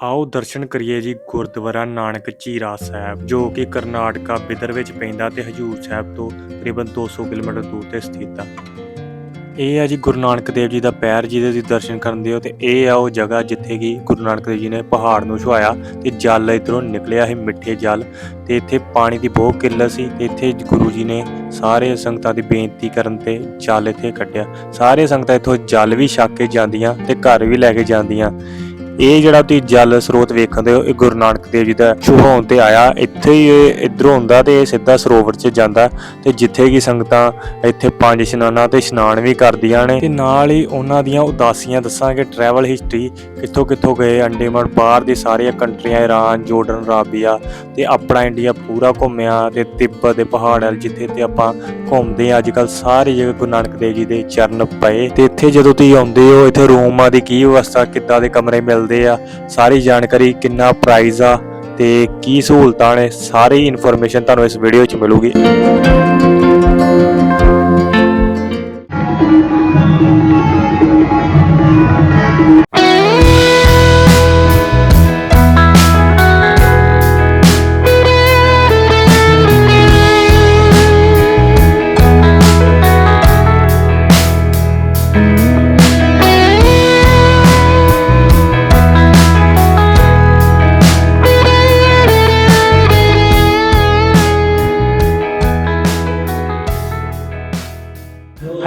ਆਓ ਦਰਸ਼ਨ ਕਰੀਏ ਜੀ ਗੁਰਦੁਆਰਾ ਨਾਨਕ ਝੀਰਾ ਸਾਹਿਬ, ਜੋ ਕਿ ਕਰਨਾਟਕਾ ਬਿਦਰ ਵਿੱਚ ਪੈਂਦਾ ਤੇ ਹਜੂਰ ਸਾਹਿਬ ਤੋਂ ਤਕਰੀਬਨ 200 ਕਿਲੋਮੀਟਰ ਦੂਰ ਤੇ ਸਥਿਤ ਆ। ਇਹ ਆ ਜੀ ਗੁਰੂ ਨਾਨਕ ਦੇਵ ਜੀ ਦਾ ਪੈਰ, ਜਿਹਦੇ ਤੁਸੀਂ ਦਰਸ਼ਨ ਕਰਨ ਦੇ ਹੋ ਤੇ ਇਹ ਆ ਉਹ ਜਗ੍ਹਾ ਜਿੱਥੇ ਕਿ ਗੁਰੂ ਨਾਨਕ ਦੇਵ ਜੀ ਨੇ ਪਹਾੜ ਨੂੰ ਛੁਆਇਆ ਤੇ ਜਲ ਇਧਰੋਂ ਨਿਕਲਿਆ ਸੀ ਮਿੱਠੇ ਜਲ ਤੇ ਇੱਥੇ ਪਾਣੀ ਦੀ ਬਹੁਤ ਕਿੱਲਤ ਸੀ ਤੇ ਇੱਥੇ ਗੁਰੂ ਜੀ ਨੇ ਸਾਰੇ ਸੰਗਤਾਂ ਦੀ ਬੇਨਤੀ ਕਰਨ ਤੇ ਜਲ ਇੱਥੇ ਕੱਢਿਆ। ਸਾਰੇ ਸੰਗਤਾਂ ਇੱਥੋਂ ਜਲ ਵੀ ਛਕ ਕੇ ਜਾਂਦੀਆਂ ਤੇ ਘਰ ਵੀ ਲੈ ਕੇ ਜਾਂਦੀਆਂ। ਇਹ ਜਿਹੜਾ ਤੁਸੀਂ ਜਲ ਸਰੋਤ ਵੇਖਦੇ ਹੋ, ਇਹ ਗੁਰੂ ਨਾਨਕ ਦੇਵ ਜੀ ਦਾ ਸ਼ੁਭਾਉਣ ਤੇ ਆਇਆ। ਇੱਥੇ ਹੀ ਇਹ ਇਧਰੋਂ ਹੁੰਦਾ ਤੇ ਇਹ ਸਿੱਧਾ ਸਰੋਵਰ 'ਚ ਜਾਂਦਾ ਤੇ ਜਿੱਥੇ ਕੀ ਸੰਗਤਾਂ ਇੱਥੇ ਪੰਜ ਇਸ਼ਨਾਨਾਂ ਤੇ ਇਸ਼ਨਾਨ ਵੀ ਕਰਦੀਆਂ ਨੇ। ਤੇ ਨਾਲ ਹੀ ਉਹਨਾਂ ਦੀਆਂ ਉਦਾਸੀਆਂ ਦੱਸਾਂਗੇ ਟਰੈਵਲ ਹਿਸਟਰੀ ਕਿੱਥੋਂ ਕਿੱਥੋਂ ਗਏ, ਅੰਡੇਮਾਨ ਬਾਹਰ ਦੀ ਸਾਰੀਆਂ ਕੰਟਰੀਆਂ, ਇਰਾਨ, ਜੋਰਡਨ, ਰਾਬੀਆ ਤੇ ਆਪਣਾ ਇੰਡੀਆ ਪੂਰਾ ਘੁੰਮਿਆ ਤੇ ਤਿੱਬਤ ਦੇ ਪਹਾੜ ਵੱਲ ਜਿੱਥੇ ਤੇ ਆਪਾਂ ਘੁੰਮਦੇ ਆ ਅੱਜ ਕੱਲ ਸਾਰੀ ਜਗ੍ਹਾ ਗੁਰੂ ਨਾਨਕ ਦੇਵ ਜੀ ਦੇ ਚਰਨ ਪਏ। ਤੇ ਇੱਥੇ ਜਦੋਂ ਤੁਸੀਂ ਆਉਂਦੇ ਹੋ, ਇੱਥੇ ਰੂਮਾਂ ਦੀ ਕੀ ਵਿਵਸਥਾ, ਕਿੱਦਾਂ ਦੇ ਕਮਰੇ ਮਿਲਦੇ ਆ। ਸਾਰੀ ਜਾਣਕਾਰੀ ਕਿੰਨਾ ਪ੍ਰਾਈਜ਼ ਆ ਤੇ ਕੀ ਸਹੂਲਤਾਂ ਨੇ, ਸਾਰੀ ਇਨਫੋਰਮੇਸ਼ਨ ਤੁਹਾਨੂੰ ਇਸ ਵੀਡੀਓ 'ਚ ਮਿਲੂਗੀ।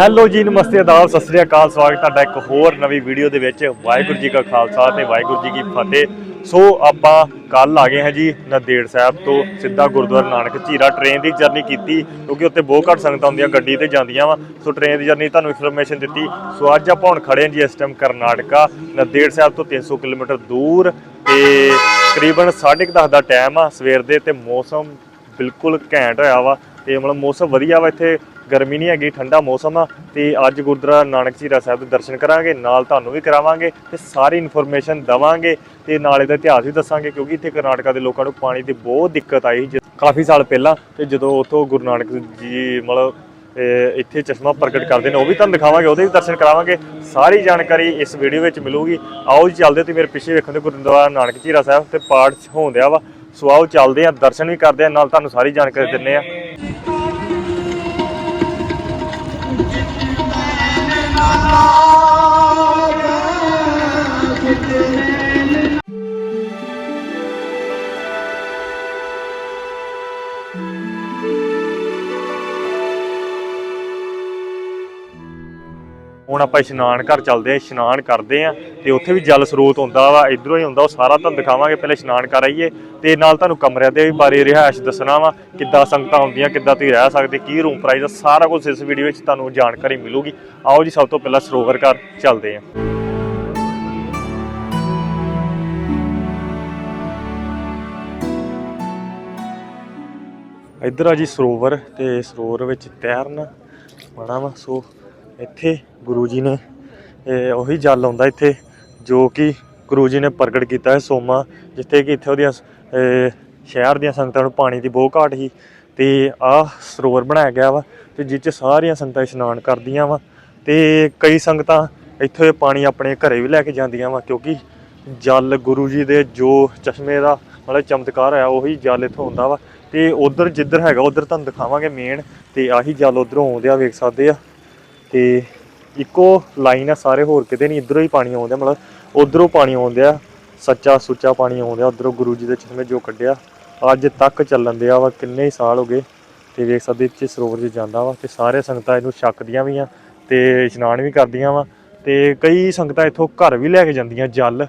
ਹੈਲੋ ਜੀ, ਨਮਸਤੇ ਆਦਾਬ ਸਤਿ ਸ੍ਰੀ ਅਕਾਲ, ਸਵਾਗਤ ਤੁਹਾਡਾ ਇੱਕ ਹੋਰ ਨਵੀਂ ਵੀਡੀਓ ਦੇ ਵਿੱਚ। ਵਾਹਿਗੁਰੂ ਜੀ ਕਾ ਖਾਲਸਾ ਤੇ ਵਾਹਿਗੁਰੂ ਜੀ ਕੀ ਫਤਿਹ। ਸੋ ਆਪਾਂ ਕੱਲ ਆ ਗਏ ਹਾਂ ਜੀ ਨੰਦੇੜ ਸਾਹਿਬ ਤੋਂ ਸਿੱਧਾ ਗੁਰਦੁਆਰਾ ਨਾਨਕ ਝੀਰਾ। ਟ੍ਰੇਨ ਦੀ ਜਰਨੀ ਕੀਤੀ, ਕਿਉਂਕਿ ਉੱਥੇ ਬਹੁਤ ਘੱਟ ਸੰਗਤਾਂ ਹੁੰਦੀਆਂ, ਗੱਡੀ ਤੇ ਜਾਂਦੀਆਂ ਵਾ। ਸੋ ਟ੍ਰੇਨ ਦੀ ਜਰਨੀ ਤੁਹਾਨੂੰ ਇਨਫੋਰਮੇਸ਼ਨ ਦਿੱਤੀ। ਸੋ ਅੱਜ ਆਪਾਂ ਹੁਣ ਖੜੇ ਹਾਂ ਜੀ ਇਸ ਟਾਈਮ ਕਰਨਾਟਕਾ। ਨੰਦੇੜ ਸਾਹਿਬ ਤੋਂ 300 ਕਿਲੋਮੀਟਰ ਦੂਰ ਤੇ ਤਕਰੀਬਨ 10:30 ਦਾ ਟਾਈਮ ਆ। ਸਵੇਰ ਦੇ ਤੇ ਮੌਸਮ ਬਿਲਕੁਲ ਘੈਂਟ ਹੋਇਆ ਵਾ। ਤੇ ਮਤਲਬ ਮੌਸਮ ਵਧੀਆ ਵਾ ਇੱਥੇ, ਗਰਮੀ ਨਹੀਂ ਹੈਗੀ, ਠੰਡਾ ਮੌਸਮ ਆ, ਤੇ ਅੱਜ ਗੁਰਦੁਆਰਾ ਨਾਨਕ ਝੀਰਾ ਸਾਹਿਬ ਦੇ ਦਰਸ਼ਨ ਕਰਾਂਗੇ, ਨਾਲ ਤੁਹਾਨੂੰ ਵੀ ਕਰਾਵਾਂਗੇ ਤੇ ਸਾਰੀ ਇਨਫੋਰਮੇਸ਼ਨ ਦਵਾਂਗੇ ਤੇ ਨਾਲ ਇਹਦਾ ਇਤਿਹਾਸ ਵੀ ਦੱਸਾਂਗੇ, ਕਿਉਂਕਿ ਇੱਥੇ ਕਰਨਾਟਕਾ ਦੇ ਲੋਕਾਂ ਨੂੰ ਪਾਣੀ ਦੀ ਬਹੁਤ ਦਿੱਕਤ ਆਈ ਸੀ ਕਾਫੀ ਸਾਲ ਪਹਿਲਾਂ ਤੇ ਜਦੋਂ ਉਥੋਂ ਗੁਰੂ ਨਾਨਕ ਜੀ ਮਤਲਬ ਇੱਥੇ ਚਸ਼ਮਾ ਪ੍ਰਗਟ ਕਰਦੇ ਨੇ, ਉਹ ਵੀ ਤੁਹਾਨੂੰ ਦਿਖਾਵਾਂਗੇ, ਉਹਦੇ ਵੀ ਦਰਸ਼ਨ ਕਰਾਵਾਂਗੇ, ਸਾਰੀ ਜਾਣਕਾਰੀ ਇਸ ਵੀਡੀਓ ਵਿੱਚ ਮਿਲੂਗੀ। ਆਓ ਜੀ, ਚੱਲਦੇ ਤੇ ਮੇਰੇ ਪਿੱਛੇ ਵੇਖਣ ਦੇ ਗੁਰਦੁਆਰਾ ਨਾਨਕ ਝੀਰਾ ਸਾਹਿਬ ਤੇ ਪਾਠ ਹੋਣ ਦਿਆ ਵਾ। ਸੋ ਆਓ, ਚੱਲਦੇ ਆ ਦਰਸ਼ਨ ਵੀ ਕਰਦੇ ਆ ਨਾਲ ਤੁਹਾਨੂੰ ਸਾਰੀ ਜਾਣਕਾਰੀ ਦਿੰਨੇ ਆ ਹੁਣ ਆਪਾਂ ਇਸ਼ਨਾਨ ਘਰ ਚੱਲਦੇ ਆ ਇਸ਼ਨਾਨ ਕਰਦੇ ਆ ਤੇ ਉੱਥੇ ਵੀ ਜਲ ਸਰੋਤ ਹੁੰਦਾ ਵਾ, ਇਧਰੋਂ ਹੀ ਹੁੰਦਾ, ਉਹ ਸਾਰਾ ਤੁਹਾਨੂੰ ਦਿਖਾਵਾਂਗੇ, ਪਹਿਲੇ ਇਸ਼ਨਾਨ ਕਰ ਆਈਏ ਤੇ ਨਾਲ ਤੁਹਾਨੂੰ ਕਮਰਿਆਂ ਦੇ ਵੀ ਬਾਰੇ ਰਿਹਾਇਸ਼ ਦੱਸਣਾ ਵਾ, ਕਿੱਦਾਂ ਸੰਗਤਾਂ ਹੁੰਦੀਆਂ, ਕਿੱਦਾਂ ਤੁਸੀਂ ਰਹਿ ਸਕਦੇ, ਕੀ ਰੂਮ ਪ੍ਰਾਈਸ ਆ, ਸਾਰਾ ਕੁਝ ਇਸ ਵੀਡੀਓ ਵਿੱਚ ਤੁਹਾਨੂੰ ਜਾਣਕਾਰੀ ਮਿਲੂਗੀ। ਆਓ ਜੀ, ਸਭ ਤੋਂ ਪਹਿਲਾਂ ਸਰੋਵਰ ਘਰ ਚੱਲਦੇ ਆ ਇੱਧਰ ਆ ਜੀ ਸਰੋਵਰ ਤੇ ਸਰੋਵਰ ਵਿੱਚ ਤੈਰਨ ਬਣਾ ਵਾ, ਸੋ ਇੱਥੇ ਗੁਰੂ ਜੀ ਨੇ ਉਹੀ ਜਲ ਆਉਂਦਾ ਇੱਥੇ, ਜੋ ਕਿ ਗੁਰੂ ਜੀ ਨੇ ਪ੍ਰਗਟ ਕੀਤਾ ਹੈ ਸੋਮਾ, ਜਿੱਥੇ ਕਿ ਇੱਥੇ ਉਹਦੀਆਂ ਇਹ ਸ਼ਹਿਰ ਦੀਆਂ ਸੰਗਤਾਂ ਨੂੰ ਪਾਣੀ ਦੀ ਬਹੁਤ ਘਾਟ ਸੀ, ਤੇ ਆਹ ਸਰੋਵਰ ਬਣਾਇਆ ਗਿਆ ਵਾ, ਤੇ ਜਿਸ 'ਚ ਸਾਰੀਆਂ ਸੰਗਤਾਂ ਇਸ਼ਨਾਨ ਕਰਦੀਆਂ ਵਾ, ਤੇ ਕਈ ਸੰਗਤਾਂ ਇੱਥੋਂ ਇਹ ਪਾਣੀ ਆਪਣੇ ਘਰੇ ਵੀ ਲੈ ਕੇ ਜਾਂਦੀਆਂ ਵਾ, ਕਿਉਂਕਿ ਜਲ ਗੁਰੂ ਜੀ ਦੇ ਜੋ ਚਸ਼ਮੇ ਦਾ ਮਤਲਬ ਚਮਤਕਾਰ ਹੋਇਆ, ਉਹੀ ਜਲ ਇੱਥੋਂ ਹੁੰਦਾ ਵਾ, ਤੇ ਉਧਰ ਜਿੱਧਰ ਹੈਗਾ, ਉਧਰ ਤੁਹਾਨੂੰ ਦਿਖਾਵਾਂਗੇ ਮੇਨ ਤੇ ਆਹੀ ਜਲ ਉਧਰੋਂ ਆਉਂਦੇ ਆ, ਵੇਖ ਸਕਦੇ ਆ। ਤੇ ਇੱਕੋ ਲਾਈਨ ਆ ਸਾਰੇ ਹੋਰ ਕਿਤੇ ਨਹੀਂ, ਇਧਰੋਂ ਹੀ ਪਾਣੀ ਆਉਂਦਾ, ਮਤਲਬ ਉਧਰੋਂ ਪਾਣੀ ਆਉਂਦਾ, ਸੱਚਾ ਸੁੱਚਾ ਪਾਣੀ ਆਉਂਦਾ, ਉਧਰੋਂ ਗੁਰੂ ਜੀ ਦੇ ਚਸ਼ਮੇ ਜੋ ਕੱਢਿਆ, ਅੱਜ ਤੱਕ ਚੱਲਣ ਦਿਆ ਵਾ, ਕਿੰਨੇ ਸਾਲ ਹੋ ਗਏ, ਤੇ ਵੇਖ ਸਕਦੇ ਇੱਥੇ ਸਰੋਵਰ 'ਚ ਜਾਂਦਾ ਵਾ, ਤੇ ਸਾਰੇ ਸੰਗਤਾਂ ਇਹਨੂੰ ਛਕਦੀਆਂ ਵੀ ਆ, ਤੇ ਇਸ਼ਨਾਨ ਵੀ ਕਰਦੀਆਂ ਵਾ, ਤੇ ਕਈ ਸੰਗਤਾਂ ਇੱਥੋਂ ਘਰ ਵੀ ਲੈ ਕੇ ਜਾਂਦੀਆਂ, ਜਲ।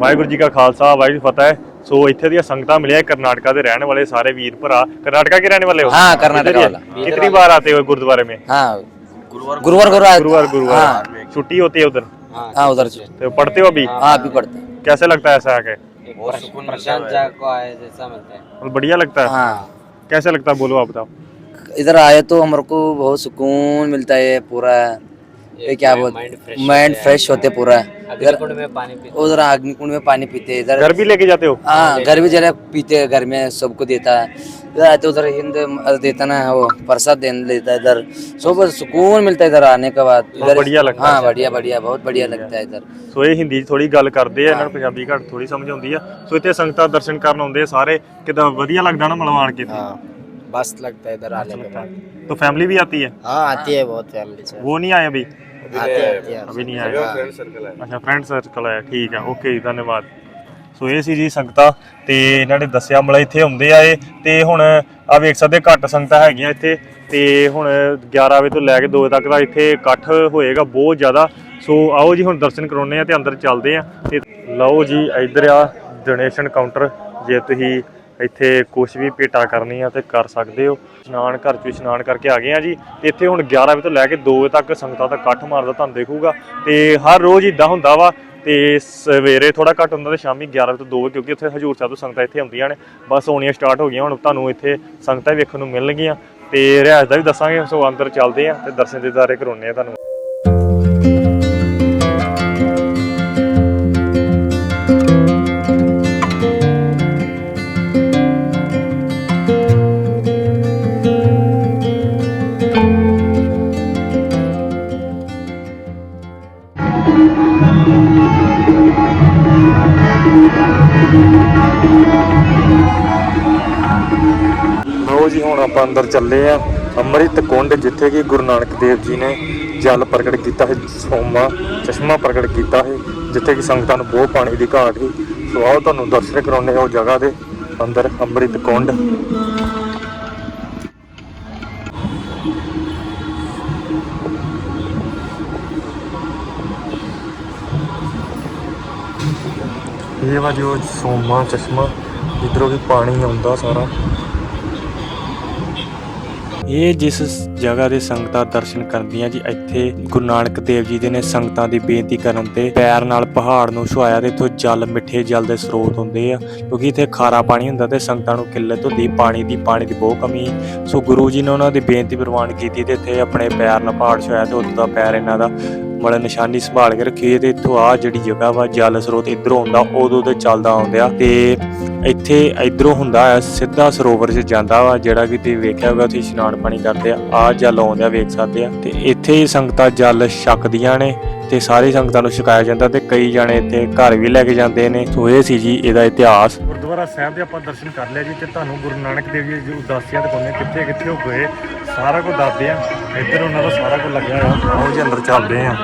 ਵਾਹਿਗੁਰੂ ਜੀ ਕਾ ਖਾਲਸਾ ਵਾਹਿਗੁਰੂ ਜੀ ਕੀ ਫਤਿਹ ਸੋ ਇੱਥੇ ਦੀਆਂ ਸੰਗਤਾਂ ਮਿਲਿਆ ਕਰਨਾਟਕਾ ਦੇ ਰਹਿਣ वाले सारे वीर भरा कर्नाटका के रहने वाले हो हाँ, कर्नाटका किधर ही- वाला। कितनी बार आते हो गुरुद्वारे में हाँ गुरुवार गुरुवार गुरुवार गुरुवार गुरुवार हाँ छुट्टी होती है उधर हाँ उधर से तो पढ़ते हो अभी हाँ अभी पढ़ते हैं। कैसे लगता है ऐसा आके बहुत सुकून प्रशांत जाग को आए जैसा मिलता है मतलब बढ़िया लगता है हाँ कैसे लगता है बोलो आप बताओ इधर आए तो हमारे को बहुत सुकून मिलता है पूरा ये क्या बोलते माइंड फ्रेश होते पूरा इधर कुंड में पानी पी उधर अग्निकुंड में पानी पीते हैं इधर घर भी लेके जाते हो हाँ घर भी जरा पीते हैं घर में सबको देता है इधर आते उधर हिंद देता ना वो प्रसाद देने देता है इधर सब सुकून मिलता है इधर आने के बाद इधर बढ़िया लगता हाँ बढ़िया बढ़िया बहुत बढ़िया लगता है इधर ਸੋ ਇਹ ਹਿੰਦੀ 'ਚ ਥੋੜੀ ਗੱਲ ਕਰਦੇ ਆ ਇਹਨਾਂ ਨੂੰ ਪੰਜਾਬੀ ਘੱਟ ਥੋੜੀ ਸਮਝ ਆਉਂਦੀ ਆ ਸੋ ਇੱਥੇ ਸੰਗਤਾਂ ਦਰਸ਼ਨ ਕਰਨ ਆਉਂਦੇ ਆ ਸਾਰੇ ਕਿਦਾਂ ਵਧੀਆ ਲੱਗਦਾ ਨਾ ਮਲਵਾਨ ਕੇ हाँ बस लगता है इधर आने के बाद तो फैमिली भी आती है हाँ आती है बहुत फैमिली से वो नहीं आए अभी आती है आती है अभी नहीं आए ਅੱਛਾ ਫਰੈਂਡ ਸਰਕਲ ਹੈ ਠੀਕ ਹੈ ਓਕੇ ਜੀ ਧੰਨਵਾਦ ਸੋ ਇਹ ਸੀ ਜੀ ਸੰਗਤਾਂ ਤੇ ਇਹਨਾਂ ਨੇ ਦੱਸਿਆ ਮਤਲਬ ਇੱਥੇ ਆਉਂਦੇ ਆ ਇਹ ਤੇ ਹੁਣ ਆ ਵੇਖ ਸਕਦੇ ਘੱਟ ਸੰਗਤਾਂ ਹੈਗੀਆਂ ਇੱਥੇ ਤੇ ਹੁਣ 11 ਵਜੇ ਤੋਂ ਲੈ ਕੇ 2 ਵਜੇ ਤੱਕ ਦਾ ਇੱਥੇ ਇਕੱਠ ਹੋਏਗਾ ਬਹੁਤ ਜ਼ਿਆਦਾ ਸੋ ਆਓ ਜੀ ਹੁਣ ਦਰਸ਼ਨ ਕਰਾਉਣੇ ਆ ਤੇ ਅੰਦਰ ਚੱਲਦੇ ਆ ਤੇ ਲਓ ਜੀ ਇੱਧਰ ਆ ਡੋਨੇਸ਼ਨ ਕਾਊਂਟਰ ਜੇ ਤੁਸੀਂ ਇੱਥੇ ਕੁਝ ਵੀ ਭੇਟਾ ਕਰਨੀ ਆ ਤੇ ਕਰ ਸਕਦੇ ਹੋ। ਇਸ਼ਨਾਨ ਘਰ ਚ ਇਸ਼ਨਾਨ ਕਰਕੇ ਆ ਗਏ ਆ ਜੀ। ਤੇ ਇੱਥੇ ਹੁਣ 11 ਵਜੇ ਤੋਂ ਲੈ ਕੇ 2 ਵਜੇ ਤੱਕ ਸੰਗਤਾਂ ਦਾ ਇਕੱਠ ਮਾਰਦਾ ਤੁਹਾਨੂੰ ਦੇਖੂਗਾ। ਤੇ ਹਰ ਰੋਜ਼ ਇਦਾਂ ਹੁੰਦਾ ਵਾ ਤੇ ਸਵੇਰੇ ਥੋੜਾ ਘੱਟ ਹੁੰਦਾ ਤੇ ਸ਼ਾਮੀ 11 ਵਜੇ ਤੋਂ 2 ਕਿਉਂਕਿ ਉੱਥੇ ਹਜੂਰ ਸਾਹਿਬ ਤੋਂ ਸੰਗਤਾਂ ਇੱਥੇ ਆਉਂਦੀਆਂ ਨੇ। ਬਸ ਆਉਣੀਆਂ ਸਟਾਰਟ ਹੋ ਗਈਆਂ, ਹੁਣ ਤੁਹਾਨੂੰ ਇੱਥੇ ਸੰਗਤਾਂ ਵੀ ਵੇਖਣ ਨੂੰ ਮਿਲਣਗੀਆਂ। ਤੇ ਰਿਹਾਇਸ਼ ਦਾ ਵੀ ਦੱਸਾਂਗੇ, ਸੋ ਅੰਦਰ ਚੱਲਦੇ ਆ ਤੇ ਦਰਸ਼ਨ ਦੀਦਾਰੇ ਕਰਾਉਣੇ ਆ ਤੁਹਾਨੂੰ। ਲਓ ਜੀ, ਹੁਣ ਆਪਾਂ ਅੰਦਰ ਚੱਲੇ ਆ। ਅੰਮ੍ਰਿਤ ਕੁੰਡ, ਜਿੱਥੇ ਕਿ ਗੁਰੂ ਨਾਨਕ ਦੇਵ ਜੀ ਨੇ ਜਲ ਪ੍ਰਗਟ ਕੀਤਾ ਹੈ, ਸੋਮਾ, ਚਸ਼ਮਾ ਪ੍ਰਗਟ ਕੀਤਾ ਹੈ, ਜਿੱਥੇ ਕਿ ਸੰਗਤਾਂ ਨੂੰ ਬਹੁਤ ਪਾਣੀ ਦੀ ਘਾਟ ਸੀ। ਸੋ ਆਓ ਤੁਹਾਨੂੰ ਦਰਸ਼ਨ ਕਰਾਉਂਦੇ ਆ ਉਹ ਜਗ੍ਹਾ ਦੇ ਅੰਦਰ, ਅੰਮ੍ਰਿਤ ਕੁੰਡ। ਇਹ ਵਾ ਜੋ ਸੋਮਾ ਚਸ਼ਮਾ, ਇਧਰੋਂ ਵੀ ਪਾਣੀ ਆਉਂਦਾ ਸਾਰਾ। ਇਹ ਜਿਸ ਜਗ੍ਹਾ ਦੇ ਸੰਗਤਾਂ ਦਰਸ਼ਨ ਕਰਦੀਆਂ ਜੀ, ਇੱਥੇ ਗੁਰੂ ਨਾਨਕ ਦੇਵ ਜੀ ਦੇ ਨੇ ਸੰਗਤਾਂ ਦੀ ਬੇਨਤੀ ਕਰਨ ਤੇ ਪੈਰ ਨਾਲ ਪਹਾੜ ਨੂੰ ਛੁਆਇਆ ਤੇ ਇੱਥੋਂ ਜਲ, ਮਿੱਠੇ ਜਲ ਦੇ ਸਰੋਤ ਹੁੰਦੇ ਆ। ਕਿਉਂਕਿ ਇੱਥੇ ਖਾਰਾ ਪਾਣੀ ਹੁੰਦਾ ਤੇ ਸੰਗਤਾਂ ਨੂੰ ਕਿੱਲਤ ਹੁੰਦੀ ਪਾਣੀ ਦੀ ਪਾਣੀ ਦੀ ਬਹੁਤ ਕਮੀ ਸੋ ਗੁਰੂ ਜੀ ਨੇ ਉਹਨਾਂ ਦੀ ਬੇਨਤੀ ਪ੍ਰਵਾਨ ਕੀਤੀ ਤੇ ਇੱਥੇ ਆਪਣੇ ਪੈਰ ਨਾਲ ਪਹਾੜ ਛੁਆਇਆ ਤੇ ਉਦੋਂ ਦਾ ਪੈਰ ਇਹਨਾਂ ਦਾ ਮਤਲਬ ਨਿਸ਼ਾਨੀ ਸੰਭਾਲ ਕੇ ਰੱਖੀ ਹੋਈ ਤੇ ਇੱਥੋਂ ਆ ਜਿਹੜੀ ਜਗ੍ਹਾ ਵਾ, ਜਲ ਸਰੋਤ ਇਧਰੋਂ ਆਉਂਦਾ, ਉਦੋਂ ਤੇ ਚੱਲਦਾ ਆਉਂਦਿਆ ਤੇ ਇੱਥੇ ਇਧਰੋਂ ਹੁੰਦਾ ਆ ਸਿੱਧਾ ਸਰੋਵਰ 'ਚ ਜਾਂਦਾ ਵਾ, ਜਿਹੜਾ ਕਿ ਤੁਸੀਂ ਵੇਖਿਆ ਹੋਗਾ ਤੁਸੀਂ ਇਸ਼ਨਾਨ ਪਾਣੀ ਕਰਦੇ ਆ ਆ ਜਲ ਆਉਂਦਿਆ ਵੇਖ ਸਕਦੇ ਆ ਤੇ ਇੱਥੇ ਸੰਗਤਾਂ ਜਲ ਛਕਦੀਆਂ ਨੇ ਤੇ ਸਾਰੀ ਸੰਗਤਾਂ ਨੂੰ ਛਕਾਇਆ ਜਾਂਦਾ ਤੇ ਕਈ ਜਾਣੇ ਇੱਥੇ ਘਰ ਵੀ ਲੈ ਕੇ ਜਾਂਦੇ ਨੇ। ਸੋ ਇਹ ਸੀ ਜੀ ਇਹਦਾ ਇਤਿਹਾਸ। ਗੁਰਦੁਆਰਾ ਸਾਹਿਬ ਦੇ ਆਪਾਂ ਦਰਸ਼ਨ ਕਰ ਲਿਆ ਜੀ ਤੇ ਤੁਹਾਨੂੰ ਗੁਰੂ ਨਾਨਕ ਦੇਵ ਜੀ ਦੀ ਉਦਾਸੀਆਂ ਦਿਖਾਉਂਦੇ ਕਿੱਥੇ ਕਿੱਥੇ ਉਹ ਗਏ, ਸਾਰਾ ਕੁਝ ਦੱਸਦੇ ਆ ਇੱਧਰ ਉਹਨਾਂ ਦਾ ਸਾਰਾ ਕੁਝ ਲੱਗਿਆ ਹੋਇਆ। ਆਓ ਜੀ ਅੰਦਰ ਚੱਲਦੇ ਆ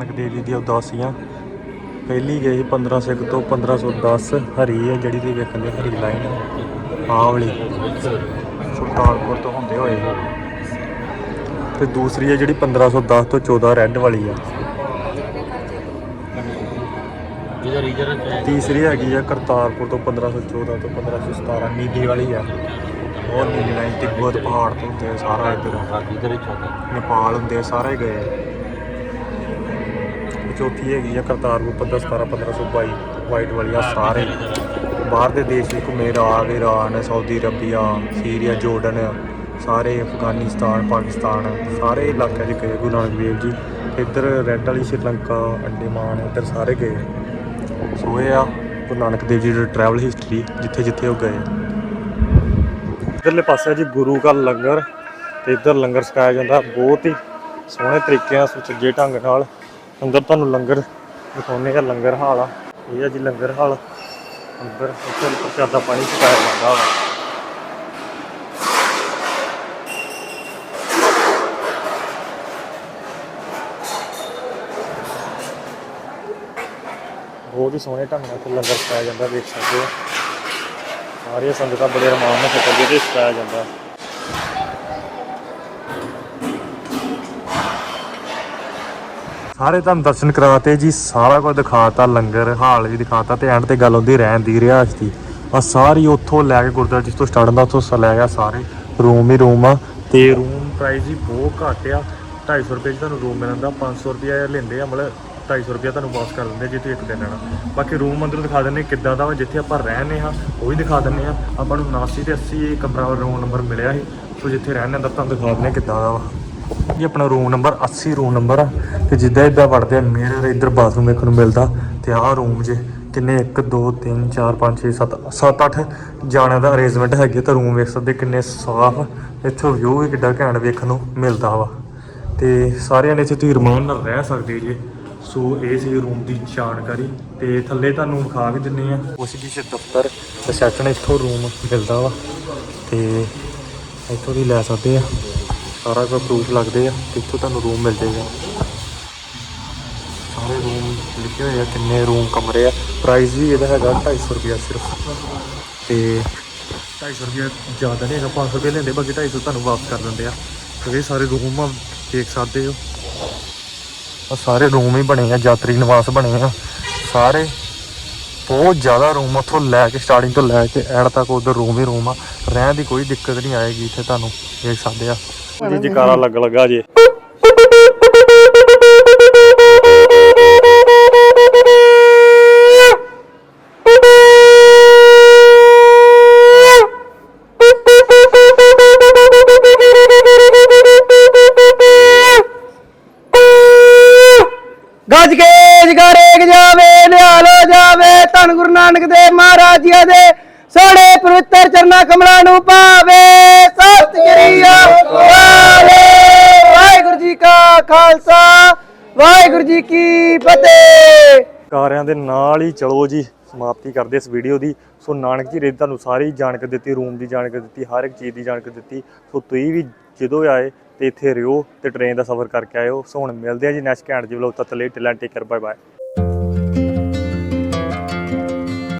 ਨਾਨਕ ਦੇਵ ਜੀ ਦੀਆਂ ਉਦਾਸੀਆਂ। ਪਹਿਲੀ ਗਈ 1500 ਤੋਂ 1510 ਹਰੀ ਹੈ ਜਿਹੜੀ ਤੁਸੀਂ ਵੇਖਣ ਦੇ ਹਰੀ ਲਾਈਨ ਆਵਲੀ ਸੁਲਤਾਨਪੁਰ ਤੋਂ ਹੁੰਦੇ ਹੋਏ। ਤੇ ਦੂਸਰੀ ਹੈ ਜਿਹੜੀ 1510 ਤੋਂ 14 ਰੈੱਡ ਵਾਲੀ ਆ। ਤੀਸਰੀ ਹੈਗੀ ਆ ਕਰਤਾਰਪੁਰ ਤੋਂ 1514 ਤੋਂ 1517 ਨੀਦੀ ਵਾਲੀ ਆ। ਉਹ ਨੀਲੀ ਲਾਈਨ ਤਿੱਬਤ ਪਹਾੜ ਤੋਂ ਹੁੰਦੇ ਸਾਰਾ ਇੱਧਰ। ਇਧਰ ਨੇਪਾਲ ਹੁੰਦੇ ਸਾਰੇ ਗਏ। ਚੌਥੀ ਹੈਗੀ ਆ ਕਰਤਾਰਪੁਰ 1517 1522 ਵਾਈਟ ਵਾਲੀ ਆ ਸਾਰੇ। ਬਾਹਰ ਦੇ ਦੇਸ਼ ਵੀ ਘੁੰਮੇ, Iraq, Iran, Saudi Arabia, Syria, Jordan, ਸਾਰੇ ਅਫਗਾਨਿਸਤਾਨ, ਪਾਕਿਸਤਾਨ, ਸਾਰੇ ਇਲਾਕਿਆਂ 'ਚ ਗਏ ਗੁਰੂ ਨਾਨਕ ਦੇਵ ਜੀ। ਇੱਧਰ ਰੈੱਡ ਵਾਲੀ ਸ਼੍ਰੀਲੰਕਾ, ਅੰਡੇਮਾਨ, ਇੱਧਰ ਸਾਰੇ ਗਏ। ਸੋ ਇਹ ਆ ਗੁਰੂ ਨਾਨਕ ਦੇਵ ਜੀ ਦੀ ਟਰੈਵਲ ਹਿਸਟਰੀ ਜਿੱਥੇ ਜਿੱਥੇ ਉਹ ਗਏ। ਇਧਰਲੇ ਪਾਸੇ ਜੀ ਗੁਰੂ ਘਰ ਲੰਗਰ, ਤੇ ਇੱਧਰ ਲੰਗਰ ਛਕਾਇਆ ਜਾਂਦਾ। ਬਹੁਤ ਹੀ ਸੋਹਣੇ ਤਰੀਕੇ ਨਾਲ ਸੁਚੱਜੇ ਢੰਗ ਨਾਲ। ਅੰਦਰ ਤੁਹਾਨੂੰ ਲੰਗਰ ਦਿਖਾਉਂਦੇ ਆ ਲੰਗਰ ਹਾਲ ਆ। ਇਹ ਆ ਜੀ ਲੰਗਰ ਹਾਲ। ਅੰਦਰ ਇੱਥੇ ਪ੍ਰਸ਼ਾਦਾ ਪਾਣੀ ਛਕਾਇਆ ਜਾਂਦਾ ਵਾ। ਬਹੁਤ ਹੀ ਸੋਹਣੇ ਢੰਗ ਨਾਲ ਇੱਥੇ ਲੰਗਰ ਛਕਾਇਆ ਜਾਂਦਾ ਦੇਖ ਸਕਦੇ ਹੋ। ਸਾਰੀਆਂ ਸੰਗਤਾਂ ਬੜੇ ਆਰਾਮ ਨਾਲ ਛਕਦੇ ਛਕਾਇਆ ਜਾਂਦਾ। ਸਾਰੇ ਤੁਹਾਨੂੰ ਦਰਸ਼ਨ ਕਰਾਤੇ ਜੀ, ਸਾਰਾ ਕੁਝ ਦਿਖਾਤਾ, ਲੰਗਰ ਹਾਲ ਵੀ ਦਿਖਾਤਾ ਤੇ ਐਂਡ ਤੇ ਗੱਲ ਹੁੰਦੀ ਰਹਿਣ ਦੀ ਰਿਹਾਇਸ਼ ਦੀ। ਆ ਸਾਰੀ ਉੱਥੋਂ ਲੈ ਕੇ ਗੁਰਦੁਆਰਾ ਜਿਸ ਤੋਂ ਸਟਾਰਟ ਹੁੰਦਾ, ਉੱਥੋਂ ਸ ਲੈ ਗਿਆ ਸਾਰੇ ਰੂਮ ਹੀ ਰੂਮ ਆ। ਤੇ ਰੂਮ ਪ੍ਰਾਈਸ ਹੀ ਬਹੁਤ ਘੱਟ ਆ। 250 ਰੁਪਏ 'ਚ ਤੁਹਾਨੂੰ ਰੂਮ ਮਿਲ ਮਿਲਦਾ 500 ਰੁਪਏ ਲੈਂਦੇ ਆ, ਮਤਲਬ 250 ਰੁਪਏ ਤੁਹਾਨੂੰ ਵਾਪਸ ਕਰ ਦਿੰਦੇ ਜੇ ਤੁਸੀਂ ਇੱਕ ਦਿਨ ਰਹਿਣਾ ਬਾਕੀ ਰੂਮ ਅੰਦਰ ਦਿਖਾ ਦਿੰਦੇ ਕਿੱਦਾਂ ਦਾ ਵਾ, ਜਿੱਥੇ ਆਪਾਂ ਰਹਿੰਦੇ ਹਾਂ, ਉਹ ਵੀ ਦਿਖਾ ਦਿੰਦੇ ਆ। ਆਪਾਂ ਨੂੰ 79 ਤੇ 80 ਕਮਰਾ ਰੂਮ ਨੰਬਰ ਮਿਲਿਆ ਸੀ ਸੋ ਜਿੱਥੇ ਰਹਿਣ ਹਾਂ ਤੁਹਾਨੂੰ ਦਿਖਾ ਦਿੰਦੇ ਹਾਂ ਕਿੱਦਾਂ ਦਾ ਵਾ। ਇਹ ਆਪਣਾ ਰੂਮ ਨੰਬਰ 80 ਰੂਮ ਨੰਬਰ ਆ ਤੇ ਜਿੱਦਾਂ ਇੱਦਾਂ ਵੜਦੇ ਆ ਮਿਰਰ ਇੱਧਰ ਬਾਥਰੂਮ ਵੇਖਣ ਨੂੰ ਮਿਲਦਾ ਤੇ ਆਹ ਰੂਮ ਜੇ ਕਿੰਨੇ? 1 2 3 4 5 6 7 7 8 ਜਾਣਿਆਂ ਦਾ ਅਰੇਂਜਮੈਂਟ ਹੈਗੇ ਤਾਂ ਰੂਮ ਵੇਖ ਸਕਦੇ ਕਿੰਨੇ ਸਾਫ਼ ਇੱਥੋਂ ਵਿਊ ਵੀ ਕਿੱਡਾ ਘੈਂਟ ਵੇਖਣ ਨੂੰ ਮਿਲਦਾ ਵਾ। ਤੇ ਸਾਰਿਆਂ ਨੇ ਇੱਥੇ ਤੁਸੀਂ ਰਮਾਨ ਨਾਲ ਰਹਿ ਸਕਦੇ ਜੇ। ਸੋ ਇਹ ਸੀ ਰੂਮ ਦੀ ਜਾਣਕਾਰੀ ਤੇ ਥੱਲੇ ਤੁਹਾਨੂੰ ਵਿਖਾ ਵੀ ਦਿੰਨੇ ਆ। ਉਸ ਦੀ ਦਫ਼ਤਰ ਰਿਸੈਪਸ਼ਨ ਇੱਥੋਂ ਰੂਮ ਮਿਲਦਾ ਵਾ ਤੇ ਇੱਥੋਂ ਦੀ ਲੈ ਸਕਦੇ ਆ। ਸਾਰਾ ਕੁਝ ਪ੍ਰੂਫ ਲੱਗਦੇ ਆ, ਤੇ ਇੱਥੋਂ ਤੁਹਾਨੂੰ ਰੂਮ ਮਿਲ ਜਾਏਗਾ। ਸਾਰੇ ਰੂਮ ਲਿਖੇ ਹੋਏ ਆ, ਕਿੰਨੇ ਰੂਮ ਕਮਰੇ ਆ। ਪ੍ਰਾਈਸ ਵੀ ਇਹਦਾ ਹੈਗਾ 250 ਰੁਪਿਆ ਸਿਰਫ। ਤੇ 250 ਰੁਪਿਆ ਜ਼ਿਆਦਾ ਨਹੀਂ ਹੈਗਾ 500 ਰੁਪਏ ਲੈਂਦੇ, ਬਾਕੀ 250 ਤੁਹਾਨੂੰ ਵਾਪਸ ਕਰ ਦਿੰਦੇ ਆ। ਤੇ ਇਹ ਸਾਰੇ ਰੂਮ ਆ, ਦੇਖ ਸਕਦੇ ਹੋ। ਆ ਸਾਰੇ ਰੂਮ ਹੀ ਬਣੇ ਆ, ਯਾਤਰੀ ਨਿਵਾਸ ਬਣੇ ਆ। ਸਾਰੇ ਬਹੁਤ ਜ਼ਿਆਦਾ ਰੂਮ ਉੱਥੋਂ ਲੈ ਕੇ ਸਟਾਰਟਿੰਗ ਤੋਂ ਲੈ ਕੇ ਐਂਡ ਤੱਕ ਉਧਰ ਰੂਮ ਹੀ ਰੂਮ ਆ। ਰਹਿਣ ਦੀ ਕੋਈ ਦਿੱਕਤ ਨਹੀਂ ਆਏਗੀ ਇੱਥੇ ਤੁਹਾਨੂੰ, ਦੇਖ ਸਕਦੇ ਆ। ਜੀ, ਜਕਾਰਾ ਲੱਗ ਲੱਗਾ ਜੇ। ਗੱਜ ਕੇ ਜਗਾਰੇ ਜਾਵੇ ਨਿਹਾਲੋ ਜਾਵੇ ਧੰਨ ਗੁਰੂ ਨਾਨਕ ਦੇਵ ਮਹਾਰਾਜ ਜੀ ਦੇ। ਖਾਲਸਾ। ਵਾਹਿਗੁਰੂ ਜੀ ਕੀ ਫਤਿਹ। ਕਾਰਿਆਂ ਦੇ ਨਾਲ ਹੀ ਚਲੋ ਜੀ, ਸਮਾਪਤੀ ਕਰਦੇ ਇਸ ਵੀਡੀਓ ਦੀ। ਸੋ ਨਾਨਕ ਜੀ ਨੇ ਤੁਹਾਨੂੰ ਸਾਰੀ ਜਾਣਕਾਰੀ ਦਿੱਤੀ, ਰੂਮ ਦੀ ਜਾਣਕਾਰੀ ਦਿੱਤੀ, ਹਰ ਇੱਕ ਚੀਜ਼ ਦੀ ਜਾਣਕਾਰੀ ਦਿੱਤੀ। ਸੋ ਤੁਸੀਂ ਵੀ ਜਦੋਂ ਆਏ ਤੇ ਇੱਥੇ ਰਿਓ ਤੇ ਟ੍ਰੇਨ ਦਾ ਸਫ਼ਰ ਕਰਕੇ ਆਇਓ। ਸੋ ਹੁਣ ਮਿਲਦੇ ਆ ਜੀ ਨੈਕਸਟ ਘੈਂਟ ਜੀ ਵਲੋਗ ਤੱਕ ਲਈ ਟਿਲਾਂ ਟੇਕਰ ਬਾਏ ਬਾਏ